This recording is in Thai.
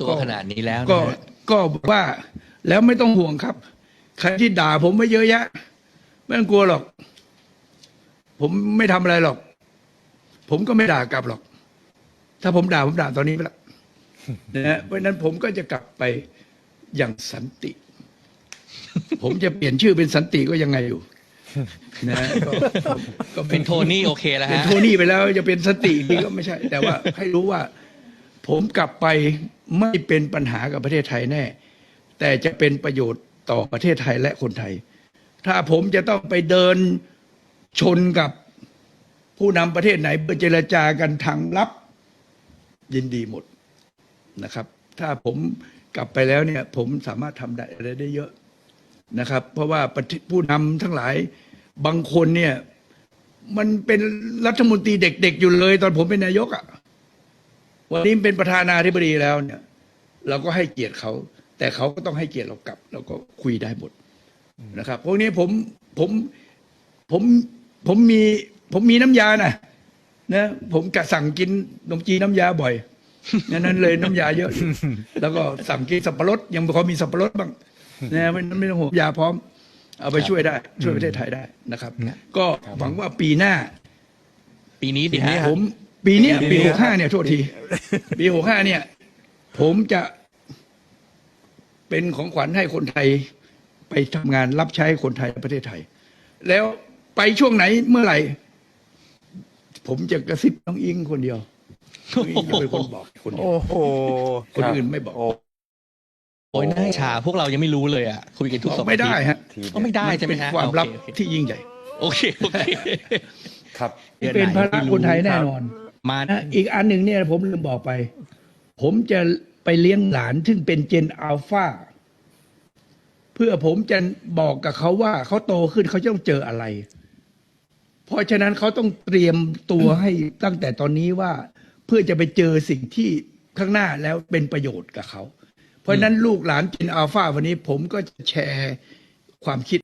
ตัวขนาดนี้แล้วก็นะฮะก็บอกว่าแล้วไม่ต้องห่วงครับ ใครที่ด่าผมไม่เยอะแยะ ไม่ต้องกลัวหรอก ผมไม่ทำอะไรหรอก ผมก็ไม่ด่ากลับหรอก ถ้าผมด่าผมด่าตอนนี้ไปแล้วนะฮะเพราะฉะนั้นผมก็จะกลับไปอย่างสันติ ผมจะเปลี่ยนชื่อเป็นสันติก็ยังไงอยู่นะฮะก็ก็ เป็นโทนี่โอเคแล้วเป็นฮะ โทนี่ไปแล้วจะเป็นสันติอีกทีก็ไม่ใช่ แต่ว่าให้รู้ว่า ผมกลับไปไม่เป็นปัญหากับประเทศไทยแน่ แต่จะเป็นประโยชน์ต่อประเทศไทยและคนไทย ถ้าผมจะต้องไปเดินชนกับผู้นำประเทศไหนเพื่อเจรจากันทางลับ ยินดีหมดนะครับ ถ้าผมกลับไปแล้วเนี่ย ผมสามารถทำได้อะไรได้เยอะนะครับ เพราะว่าผู้นำทั้งหลายบางคนเนี่ย มันเป็นรัฐมนตรีเด็กๆอยู่เลย ตอนผมเป็นนายกอะ่ะ วันนี้เป็นประธานาธิบดีแล้วเนี่ย เราก็ให้เกียรติเขา แต่เขาก็ต้องให้เกียรติเรากลับ เราก็คุยได้หมดนะครับ พวกนี้ผมผมผมผมมีผมมีน้ำยานะนะผมกะสั่งกินขนมจีนน้ำยาบ่อยนั้นเลยน้ำยาเยอะอยู่แล้วก็สั่งกินสับปะรดยังพอมีสับปะรดบ้างนะไม่ไม่ต้องห่วงยาพร้อม เอาไปช่วยได้ ช่วยประเทศไทยได้นะครับ ก็หวังว่าปีหน้า ปีนี้ดิฮะผม ปีเนี้ยปีปีนี้หกห้าเนี่ยโทษที ปีหกห้าเนี่ย ผมจะเป็นของขวัญให้คนไทยไปทำงานรับใช้คนไทยในประเทศไทย แล้วไปช่วงไหนเมื่อไหร่ ผมจะกระซิบน้องอิงคนเดียวน้องอิงจะเป็นคนบอกคนเดียวโอ้โหคนอื่นไม่บอก โอ้โอ้ยน่าอิจฉาพวกเรายังไม่รู้เลยอะคุยกันทุกบอกสัปดาห์ไม่ได้ฮะทีก็ไม่ได้ใช่ไหมเป็นฮะความลับโอเคที่ยิ่งใหญ่ โอเคโอเคครับดือเป็นไหภาระคนไทยแน่นอน มานะอีกอันหนึ่งเนี่ยผมลืมบอกไป ผมจะไปเลี้ยงหลานซึ่งเป็นเจนอัลฟาเพื่อผมจะบอกกับเขาว่าเขาโตขึ้นเขาจะต้องเจออะไร เพราะฉะนั้นเขาต้องเตรียมตัวให้ตั้งแต่ตอนนี้ว่า เพื่อจะไปเจอสิ่งที่ข้างหน้าแล้วเป็นประโยชน์กับเขา เพราะฉะนั้นลูกหลานเจนอัลฟาวันนี้ผมก็จะแชร์ความคิด